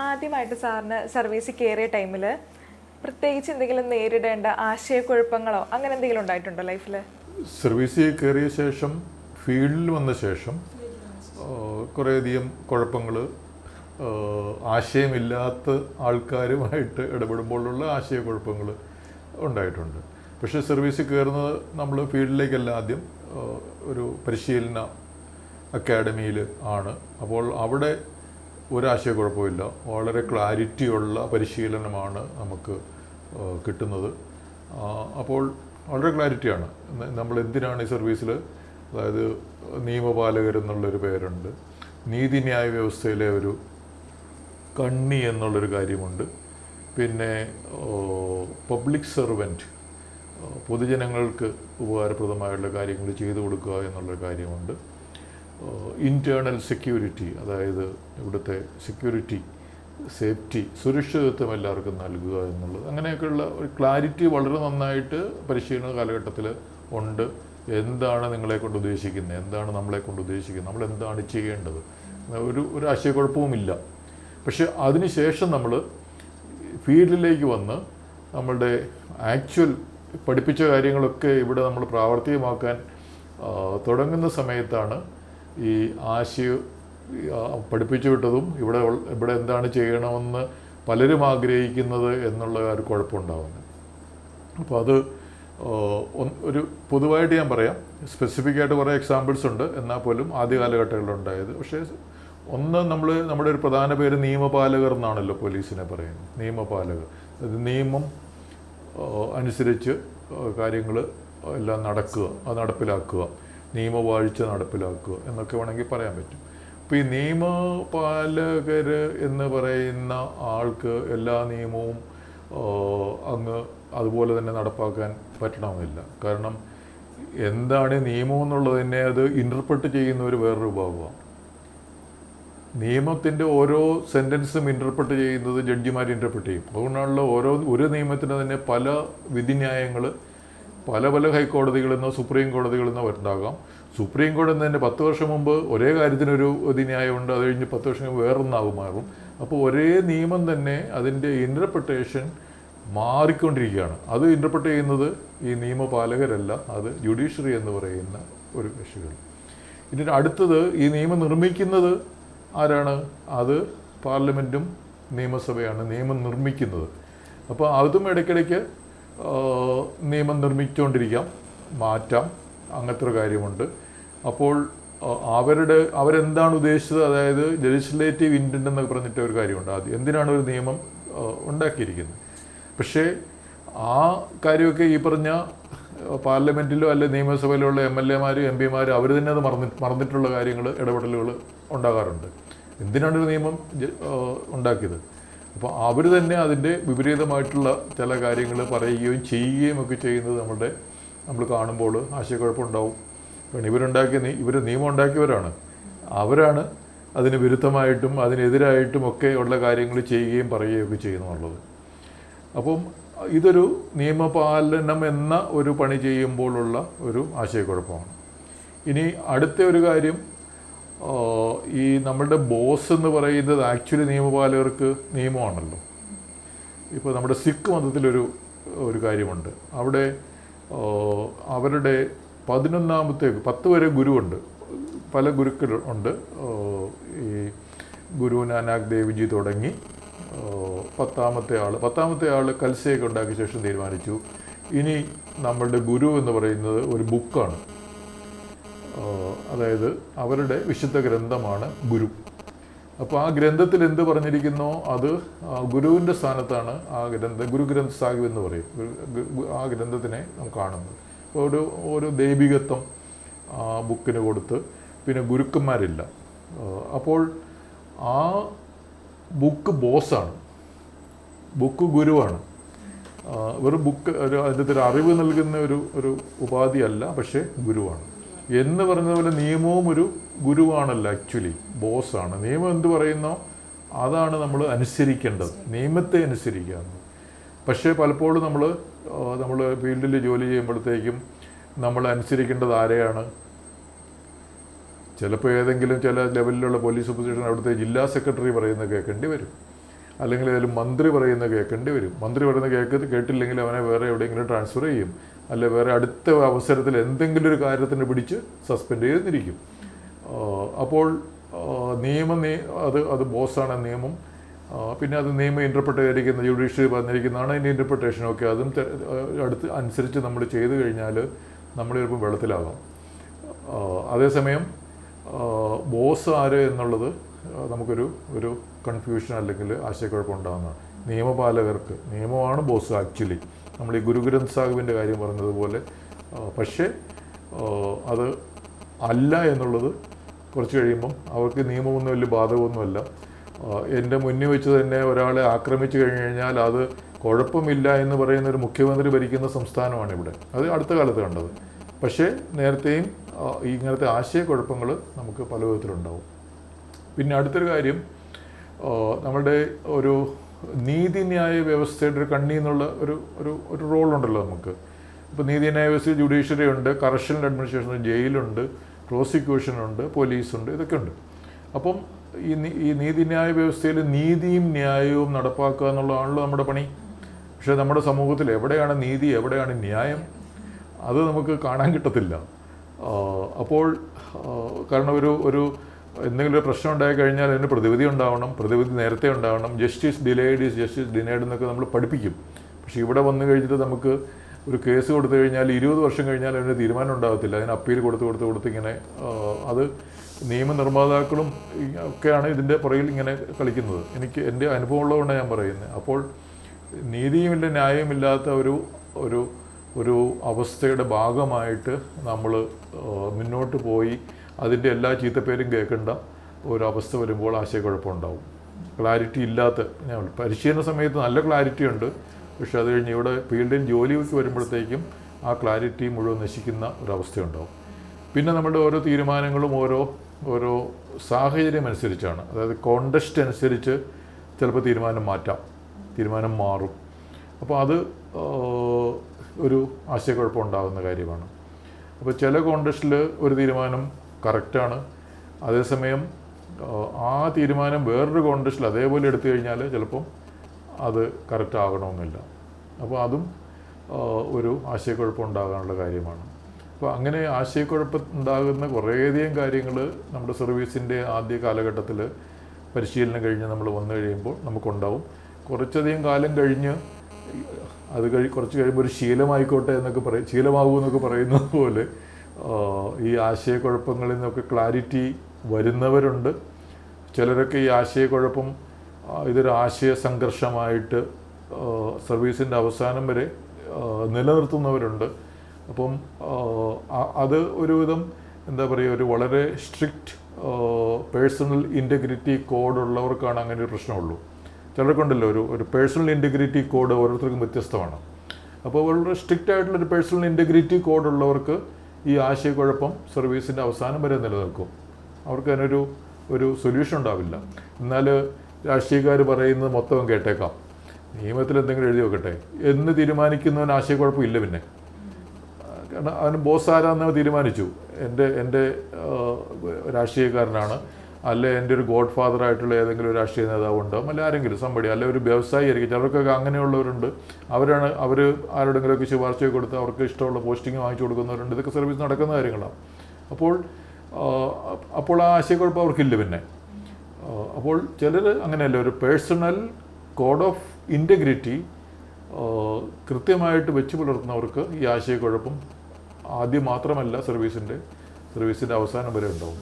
ആദ്യമായിട്ട് സാറിന് സർവീസിൽ കയറിയ ടൈമിൽ പ്രത്യേകിച്ച് എന്തെങ്കിലും നേരിടേണ്ട ആശയക്കുഴപ്പങ്ങളോ അങ്ങനെ എന്തെങ്കിലും ഉണ്ടായിട്ടുണ്ടോ ലൈഫിൽ സർവീസിൽ കയറിയ ശേഷം ഫീൽഡിൽ വന്ന ശേഷം കുറേയധികം കുഴപ്പങ്ങൾ ആശയമില്ലാത്ത ആൾക്കാരുമായിട്ട് ഇടപെടുമ്പോഴുള്ള ആശയക്കുഴപ്പങ്ങൾ ഉണ്ടായിട്ടുണ്ട്. പക്ഷേ സർവീസിൽ കയറുന്നത് നമ്മൾ ഫീൽഡിലേക്കല്ല ആദ്യം ഒരു പരിശീലന അക്കാഡമിയിൽ ആണ്. അപ്പോൾ അവിടെ ഒരാശയക്കുഴപ്പമില്ല. വളരെ ക്ലാരിറ്റിയുള്ള പരിശീലനമാണ് നമുക്ക് കിട്ടുന്നത്. അപ്പോൾ വളരെ ക്ലാരിറ്റിയാണ്. നമ്മൾ എന്തിനാണ് ഈ സർവീസിൽ അതായത് നിയമപാലകർ എന്നുള്ളൊരു പേരുണ്ട്. നീതിന്യായ വ്യവസ്ഥയിലെ ഒരു കണ്ണി എന്നുള്ളൊരു കാര്യമുണ്ട്. പിന്നെ പബ്ലിക് സെർവന്റ് പൊതുജനങ്ങൾക്ക് ഉപകാരപ്രദമായുള്ള കാര്യങ്ങൾ ചെയ്തു കൊടുക്കുക എന്നുള്ളൊരു കാര്യമുണ്ട്. ഇന്റേർണൽ സെക്യൂരിറ്റി അതായത് ഇവിടുത്തെ സെക്യൂരിറ്റി സേഫ്റ്റി സുരക്ഷിതത്വം എല്ലാവർക്കും നൽകുക എന്നുള്ളത്. അങ്ങനെയൊക്കെയുള്ള ഒരു ക്ലാരിറ്റി വളരെ നന്നായിട്ട് പരിശീലന കാലഘട്ടത്തിൽ ഉണ്ട്. എന്താണ് നിങ്ങളെ കൊണ്ട് ഉദ്ദേശിക്കുന്നത്? എന്താണ് നമ്മളെ കൊണ്ട് ഉദ്ദേശിക്കുന്നത്? നമ്മൾ എന്താണ് ചെയ്യേണ്ടത്? ഒരു ഒരു ആശയക്കുഴപ്പവുമില്ല. പക്ഷെ അതിനുശേഷം നമ്മൾ ഫീൽഡിലേക്ക് വന്ന് നമ്മളുടെ ആക്ച്വൽ പഠിപ്പിച്ച കാര്യങ്ങളൊക്കെ ഇവിടെ നമ്മൾ പ്രാവർത്തികമാക്കാൻ തുടങ്ങുന്ന സമയത്താണ് ഈ ആശയ പഠിപ്പിച്ചു വിട്ടതും ഇവിടെ ഇവിടെ എന്താണ് ചെയ്യണമെന്ന് പലരും ആഗ്രഹിക്കുന്നത് എന്നുള്ള ഒരു കുഴപ്പമുണ്ടാവുന്നത് അപ്പോൾ അത് ഒരു പൊതുവായിട്ട് ഞാൻ പറയാം. സ്പെസിഫിക് ആയിട്ട് കുറേ എക്സാമ്പിൾസ് ഉണ്ട്. എന്നാൽ പോലും ആദ്യ കാലഘട്ടങ്ങളിലുണ്ടായത് പക്ഷേ ഒന്ന് നമ്മൾ നമ്മുടെ ഒരു പ്രധാന പേര് നിയമപാലകർ എന്നാണല്ലോ പോലീസിനെ പറയുന്നത്. നിയമപാലകർ. അത് നിയമം അനുസരിച്ച് കാര്യങ്ങൾ എല്ലാം നടക്കുക അത് നടപ്പിലാക്കുക. നിയമവാഴ്ച നടപ്പിലാക്കുക എന്നൊക്കെ വേണമെങ്കിൽ പറയാൻ പറ്റും. അപ്പോൾ ഈ നിയമപാലകർ എന്ന് പറയുന്ന ആൾക്ക് എല്ലാ നിയമവും അങ്ങ് അതുപോലെ തന്നെ നടപ്പാക്കാൻ പറ്റണമെന്നില്ല. കാരണം എന്താണ് നിയമം എന്നുള്ളതിനെ അത് ഇന്റർപ്രറ്റ് ചെയ്യുന്ന ഒരു വേറൊരു വിഭാഗമാണ്. നിയമത്തിന്റെ ഓരോ സെന്റൻസും ഇന്റർപ്രറ്റ് ചെയ്യുന്നത് ജഡ്ജിമാർ ഇന്റർപ്രറ്റ് ചെയ്യും. അതുകൊണ്ടാണല്ലോ ഓരോ ഒരു നിയമത്തിന് തന്നെ പല വിധിന്യായങ്ങൾ പല പല ഹൈക്കോടതികളിൽ നിന്നോ സുപ്രീം കോടതികളിൽ നിന്നോ ഉണ്ടാകാം സുപ്രീം കോടതി തന്നെ പത്ത് വർഷം മുമ്പ് ഒരേ കാര്യത്തിനൊരു വിധിന്യായമുണ്ട് അത് കഴിഞ്ഞ് പത്ത് വർഷം കഴിഞ്ഞ് വേറൊന്നാകും മാറും അപ്പോൾ ഒരേ നിയമം തന്നെ അതിന്റെ ഇന്റർപ്രിട്ടേഷൻ മാറിക്കൊണ്ടിരിക്കുകയാണ്. അത് ഇന്റർപ്രിട്ട് ചെയ്യുന്നത് ഈ നിയമപാലകരല്ല അത് ജുഡീഷ്യറി എന്ന് പറയുന്ന ഒരു കക്ഷികൾ ഇനി അടുത്തത് ഈ നിയമം നിർമ്മിക്കുന്നത് ആരാണ്? അത് പാർലമെന്റും നിയമസഭയാണ് നിയമം നിർമ്മിക്കുന്നത്. അപ്പോൾ അതും ഇടയ്ക്കിടയ്ക്ക് നിയമം നിർമ്മിച്ചുകൊണ്ടിരിക്കാം. മാറ്റാം. അങ്ങനത്തെ ഒരു കാര്യമുണ്ട്. അപ്പോൾ അവരുടെ അവരെന്താണ് ഉദ്ദേശിച്ചത്? അതായത് ലെജിസ്ലേറ്റീവ് ഇന്റന്റ് എന്നൊക്കെ പറഞ്ഞിട്ട് ഒരു കാര്യമുണ്ട്. അത് എന്തിനാണ് ഒരു നിയമം ഉണ്ടാക്കിയിരിക്കുന്നത്? പക്ഷേ ആ കാര്യമൊക്കെ ഈ പറഞ്ഞ പാർലമെന്റിലോ അല്ലെ നിയമസഭയിലോ ഉള്ള എം എൽ എമാരും എം പിമാരും അവർ തന്നെ അത് മറന്നി മറന്നിട്ടുള്ള കാര്യങ്ങൾ ഇടപെടലുകൾ ഉണ്ടാകാറുണ്ട്. എന്തിനാണ് ഒരു നിയമം ഉണ്ടാക്കിയത്? അപ്പോൾ അവർ തന്നെ അതിന്റെ വിപരീതമായിട്ടുള്ള ചില കാര്യങ്ങൾ പറയുകയും ചെയ്യുകയും ഒക്കെ ചെയ്യുന്നത് നമ്മുടെ നമ്മൾ കാണുമ്പോൾ ആശയക്കുഴപ്പമുണ്ടാവും. കാരണം ഇവരുണ്ടാക്കിയ ഇവർ നിയമം ഉണ്ടാക്കിയവരാണ്. അവരാണ് അതിന് വിരുദ്ധമായിട്ടും അതിനെതിരായിട്ടും ഒക്കെ ഉള്ള കാര്യങ്ങൾ ചെയ്യുകയും പറയുകയും ഒക്കെ ചെയ്യുന്നുള്ളത് അപ്പം ഇതൊരു നിയമപാലനം എന്ന ഒരു പണി ചെയ്യുമ്പോഴുള്ള ഒരു ആശയക്കുഴപ്പമാണ്. ഇനി അടുത്ത ഒരു കാര്യം ഈ നമ്മളുടെ ബോസ് എന്ന് പറയുന്നത് ആക്ച്വലി നിയമപാലകർക്ക് നിയമമാണല്ലോ. ഇപ്പോൾ നമ്മുടെ സിഖ് മതത്തിലൊരു ഒരു കാര്യമുണ്ട്. അവിടെ അവരുടെ പതിനൊന്നാമത്തെ പത്ത് വരെ ഗുരുവുണ്ട്. പല ഗുരുക്കൾ ഉണ്ട്. ഈ ഗുരു നാനാക് ദേവ്ജി തുടങ്ങി പത്താമത്തെ ആൾ പത്താമത്തെ ആൾ കൽസയൊക്കെ ഉണ്ടാക്കിയ ശേഷം തീരുമാനിച്ചു. ഇനി നമ്മളുടെ ഗുരു എന്ന് പറയുന്നത് ഒരു ബുക്കാണ്. അതായത് അവരുടെ വിശുദ്ധ ഗ്രന്ഥമാണ് ഗുരു. അപ്പോൾ ആ ഗ്രന്ഥത്തിൽ എന്ത് പറഞ്ഞിരിക്കുന്നോ? അത് ഗുരുവിന്റെ സ്ഥാനത്താണ് ആ ഗ്രന്ഥ ഗുരു ഗ്രന്ഥ സാഹിബ് എന്ന് പറയും. ആ ഗ്രന്ഥത്തിനെ നാം കാണുന്നത്. അപ്പോൾ ഒരു ഒരു ദൈവികത്വം ബുക്കിന് കൊടുത്ത് പിന്നെ ഗുരുക്കന്മാരില്ല. അപ്പോൾ ആ ബുക്ക് ബോസാണ്. ബുക്ക് ഗുരുവാണ്. വെറും ബുക്ക് ഒരു അതിന്റെ ഒരു അറിവ് നൽകുന്ന ഒരു ഒരു ഉപാധിയല്ല പക്ഷേ ഗുരുവാണ്. എന്ന് പറഞ്ഞതുപോലെ നിയമവും ഒരു ഗുരുവാണല്ലോ ആക്ച്വലി ബോസാണ് നിയമം എന്ത് പറയുന്നോ അതാണ് നമ്മൾ അനുസരിക്കേണ്ടത്. നിയമത്തെ അനുസരിക്കുക. പക്ഷേ പലപ്പോഴും നമ്മൾ നമ്മൾ ഫീൽഡിൽ ജോലി ചെയ്യുമ്പോഴത്തേക്കും നമ്മൾ അനുസരിക്കേണ്ടത് ആരെയാണ്? ചിലപ്പോൾ ഏതെങ്കിലും ചില ലെവലിലുള്ള പോലീസ് ഓഫീസേഷൻ അവിടുത്തെ ജില്ലാ സെക്രട്ടറി പറയുന്നത് കേൾക്കേണ്ടി വരും. അല്ലെങ്കിൽ ഏതെങ്കിലും മന്ത്രി പറയുന്നത് കേൾക്കേണ്ടി വരും. മന്ത്രി പറയുന്നത് കേൾക്ക് കേട്ടില്ലെങ്കിൽ അവനെ വേറെ എവിടെയെങ്കിലും ട്രാൻസ്ഫർ ചെയ്യും. അല്ലെ വേറെ അടുത്ത അവസരത്തിൽ എന്തെങ്കിലും ഒരു കാര്യത്തിന് പിടിച്ച് സസ്പെൻഡ് ചെയ്തിരിക്കും. അപ്പോൾ നിയമം അത് അത് ബോസാണ് നിയമം. പിന്നെ അത് നിയമം ഇന്റർപ്രറ്റ് ചെയ്തിരിക്കുന്ന ജുഡീഷ്യറി പറഞ്ഞിരിക്കുന്നതാണ് അതിന്റെ ഇന്റർപ്രിട്ടേഷൻ ഒക്കെ. അതും അടുത്ത് അനുസരിച്ച് നമ്മൾ ചെയ്തു കഴിഞ്ഞാൽ നമ്മൾ ചിലപ്പോൾ വെള്ളത്തിലാകാം. അതേസമയം ബോസ് ആര് എന്നുള്ളത് നമുക്കൊരു ഒരു കൺഫ്യൂഷൻ അല്ലെങ്കിൽ ആശയക്കുഴപ്പം ഉണ്ടാകുന്നതാണ്. നിയമപാലകർക്ക് നിയമമാണ് ബോസ് ആക്ച്വലി. നമ്മൾ ഈ ഗുരുഗ്രന്ഥ് സാഹിബിന്റെ കാര്യം പറഞ്ഞതുപോലെ പക്ഷേ അത് അല്ല എന്നുള്ളത് കുറച്ച് കഴിയുമ്പം അവർക്ക് നിയമമൊന്നും വലിയ ബാധകമൊന്നുമല്ല. എന്റെ മുന്നിൽ വെച്ച് തന്നെ ഒരാളെ ആക്രമിച്ചു കഴിഞ്ഞു കഴിഞ്ഞാൽ അത് കുഴപ്പമില്ല എന്ന് പറയുന്ന ഒരു മുഖ്യമന്ത്രി ഭരിക്കുന്ന സംസ്ഥാനമാണ് ഇവിടെ. അത് അടുത്ത കാലത്ത് കണ്ടത്. പക്ഷേ നേരത്തെയും ഇങ്ങനത്തെ ആശയക്കുഴപ്പങ്ങൾ നമുക്ക് പല വിധത്തിലുണ്ടാവും പിന്നെ അടുത്തൊരു കാര്യം നമ്മുടെ ഒരു നീതിന്യായ വ്യവസ്ഥയുടെ ഒരു കണ്ണി എന്നുള്ള ഒരു ഒരു ഒരു റോളുണ്ടല്ലോ നമുക്ക്. ഇപ്പോൾ നീതിന്യായ വ്യവസ്ഥയിൽ ജുഡീഷ്യറി ഉണ്ട് കറക്ഷണൽ അഡ്മിനിസ്ട്രേഷൻ ജയിലുണ്ട് പ്രോസിക്യൂഷൻ ഉണ്ട് പോലീസുണ്ട് ഇതൊക്കെ ഉണ്ട് അപ്പം ഈ ഈ നീതിന്യായ വ്യവസ്ഥയിൽ നീതിയും ന്യായവും നടപ്പാക്കുക എന്നുള്ളതാണല്ലോ നമ്മുടെ പണി. പക്ഷേ നമ്മുടെ സമൂഹത്തിൽ എവിടെയാണ് നീതി എവിടെയാണ് ന്യായം? അത് നമുക്ക് കാണാൻ കിട്ടത്തില്ല. അപ്പോൾ കാരണം ഒരു ഒരു എന്തെങ്കിലും ഒരു പ്രശ്നം ഉണ്ടായി കഴിഞ്ഞാൽ അതിന് പ്രതിവിധി ഉണ്ടാവണം പ്രതിവിധി നേരത്തെ ഉണ്ടാവണം. Justice delayed is justice denied എന്നൊക്കെ നമ്മൾ പഠിപ്പിക്കും. പക്ഷേ ഇവിടെ വന്നു കഴിഞ്ഞിട്ട് നമുക്ക് ഒരു കേസ് കൊടുത്തു കഴിഞ്ഞാൽ ഇരുപത് വർഷം കഴിഞ്ഞാൽ അതിന് തീരുമാനം ഉണ്ടാകത്തില്ല അതിന് അപ്പീൽ കൊടുത്ത് കൊടുത്ത് കൊടുത്ത് ഇങ്ങനെ അത് നിയമനിർമ്മാതാക്കളും ഒക്കെയാണ് ഇതിന്റെ പുറകിൽ ഇങ്ങനെ കളിക്കുന്നത്. എനിക്ക് എന്റെ അനുഭവം ഉള്ളതുകൊണ്ടാണ് ഞാൻ പറയുന്നത്. അപ്പോൾ നീതിയുമില്ല ന്യായമില്ലാത്ത ഒരു ഒരു ഒരു അവസ്ഥയുടെ ഭാഗമായിട്ട് നമ്മൾ മുന്നോട്ട് പോയി അതിന്റെ എല്ലാ ചീത്തപ്പേരും കേൾക്കേണ്ട. ഒരവസ്ഥ വരുമ്പോൾ ആശയക്കുഴപ്പമുണ്ടാവും. ക്ലാരിറ്റി ഇല്ലാത്ത ഞാൻ പരിശീലന സമയത്ത് നല്ല ക്ലാരിറ്റി ഉണ്ട്. പക്ഷെ അത് കഴിഞ്ഞ് ഇവിടെ ഫീൽഡിൽ ജോലിക്ക് വരുമ്പോഴത്തേക്കും ആ ക്ലാരിറ്റി മുഴുവൻ നശിക്കുന്ന ഒരവസ്ഥയുണ്ടാവും. പിന്നെ നമ്മുടെ ഓരോ തീരുമാനങ്ങളും ഓരോ ഓരോ സാഹചര്യം അനുസരിച്ചാണ്. അതായത് കോണ്ടസ്റ്റ് അനുസരിച്ച് ചിലപ്പോൾ തീരുമാനം മാറ്റാം. തീരുമാനം മാറും. അപ്പോൾ അത് ഒരു ആശയക്കുഴപ്പം ഉണ്ടാകുന്ന കാര്യമാണ്. അപ്പോൾ ചില കോണ്ടസ്റ്റിൽ ഒരു തീരുമാനം കറക്റ്റാണ്. അതേസമയം ആ, തീരുമാനം വേറൊരു കോണ്ടസ്റ്റിൽ അതേപോലെ എടുത്തു കഴിഞ്ഞാൽ ചിലപ്പം അത് കറക്റ്റ് ആകണമെന്നില്ല. അപ്പോൾ അതും ഒരു ആശയക്കുഴപ്പം ഉണ്ടാകാനുള്ള കാര്യമാണ്. അപ്പോൾ അങ്ങനെ ആശയക്കുഴപ്പം ഉണ്ടാകുന്ന കുറേയധികം കാര്യങ്ങൾ നമ്മുടെ സർവീസിന്റെ ആദ്യ കാലഘട്ടത്തിൽ പരിശീലനം കഴിഞ്ഞ് നമ്മൾ വന്നു കഴിയുമ്പോൾ നമുക്കുണ്ടാവും. കുറച്ചധികം കാലം കഴിഞ്ഞ് അത് കഴി കുറച്ച് കഴിയുമ്പോൾ ഒരു ശീലമായിക്കോട്ടെ എന്നൊക്കെ പറയും ശീലമാകൂ എന്നൊക്കെ പറയുന്നത് പോലെ ഈ ആശയക്കുഴപ്പങ്ങളിൽ നിന്നൊക്കെ ക്ലാരിറ്റി വരുന്നവരുണ്ട്. ചിലരൊക്കെ ഈ ആശയക്കുഴപ്പം ഇതൊരു ആശയ സംഘർഷമായിട്ട് സർവീസിന്റെ അവസാനം വരെ നിലനിർത്തുന്നവരുണ്ട്. അപ്പം അത് ഒരുവിധം എന്താ പറയുക ഒരു വളരെ സ്ട്രിക്റ്റ് പേഴ്സണൽ ഇന്റഗ്രിറ്റി കോഡ് ഉള്ളവർക്കാണ് അങ്ങനെ ഒരു പ്രശ്നമുള്ളൂ. ചിലർക്കുണ്ടല്ലോ ഒരു ഒരു പേഴ്സണൽ ഇന്റഗ്രിറ്റി കോഡ് ഓരോരുത്തർക്കും വ്യത്യസ്തമാണ്. അപ്പോൾ വളരെ സ്ട്രിക്റ്റ് ആയിട്ടുള്ള ഒരു പേഴ്സണൽ ഇന്റഗ്രിറ്റി കോഡ് ഉള്ളവർക്ക് ഈ ആശയക്കുഴപ്പം സർവീസിന്റെ അവസാനം വരെ നിലനിൽക്കും. അവർക്ക് അതിനൊരു ഒരു സൊല്യൂഷൻ ഉണ്ടാവില്ല. എന്നാൽ രാഷ്ട്രീയക്കാർ പറയുന്നത് മൊത്തം കേട്ടേക്കാം. നിയമത്തിൽ എന്തെങ്കിലും എഴുതി വെക്കട്ടെ. എന്ന് തീരുമാനിക്കുന്നവന് ആശയക്കുഴപ്പം ഇല്ല പിന്നെ. കാരണം അവന് ബോസ് ആരാന്ന് തീരുമാനിച്ചു. എന്റെ എന്റെ രാഷ്ട്രീയക്കാരനാണ്. അല്ലെ എന്റെ ഒരു ഗോഡ് ഫാദർ ആയിട്ടുള്ള ഏതെങ്കിലും ഒരു രാഷ്ട്രീയ നേതാവ് ഉണ്ടാവും അല്ലെ ആരെങ്കിലും സമ്പടി അല്ലെ ഒരു വ്യവസായി ആയിരിക്കും. ചിലർക്കൊക്കെ അങ്ങനെയുള്ളവരുണ്ട്. അവരാണ് അവർ ആരോടെങ്കിലുമൊക്കെ ശുപാർശ കൊടുത്ത് അവർക്ക് ഇഷ്ടമുള്ള പോസ്റ്റിംഗ് വാങ്ങിച്ചു കൊടുക്കുന്നവരുണ്ട്. ഇതൊക്കെ സർവീസ് നടക്കുന്ന കാര്യങ്ങളാണ്. അപ്പോൾ അപ്പോൾ ആ ആശയക്കുഴപ്പം അവർക്കില്ല പിന്നെ. അപ്പോൾ ചിലർ അങ്ങനെയല്ല ഒരു പേഴ്സണൽ കോഡ് ഓഫ് ഇന്റഗ്രിറ്റി കൃത്യമായിട്ട് വെച്ച് പുലർത്തുന്നവർക്ക് ഈ ആശയക്കുഴപ്പം ആദ്യം മാത്രമല്ല സർവീസിന്റെ സർവീസിന്റെ അവസാനം വരെ ഉണ്ടാവും.